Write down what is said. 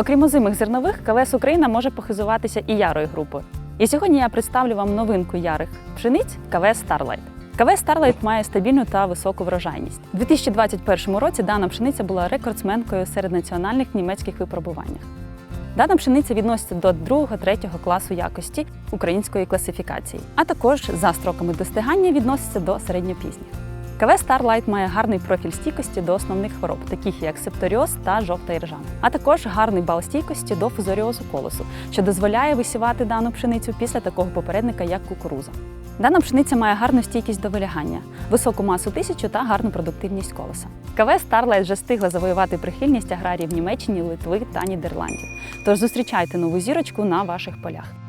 Окрім озимих зернових, КВС Україна може похизуватися і ярою групою. І сьогодні я представлю вам новинку ярих пшениць КВС Starlight. КВС Starlight має стабільну та високу врожайність. У 2021 році дана пшениця була рекордсменкою серед національних німецьких випробуваннях. Дана пшениця відноситься до 2-3 класу якості української класифікації, а також за строками достигання відноситься до середньопізніх. КВ Starlight має гарний профіль стійкості до основних хвороб, таких як септоріоз та жовта іржа, а також гарний бал стійкості до фузоріозу колосу, що дозволяє висівати дану пшеницю після такого попередника, як кукуруза. Дана пшениця має гарну стійкість до вилягання, високу масу тисячу та гарну продуктивність колоса. КВ Starlight вже встигла завоювати прихильність аграріїв Німеччини, Литви та Нідерландів. Тож зустрічайте нову зірочку на ваших полях.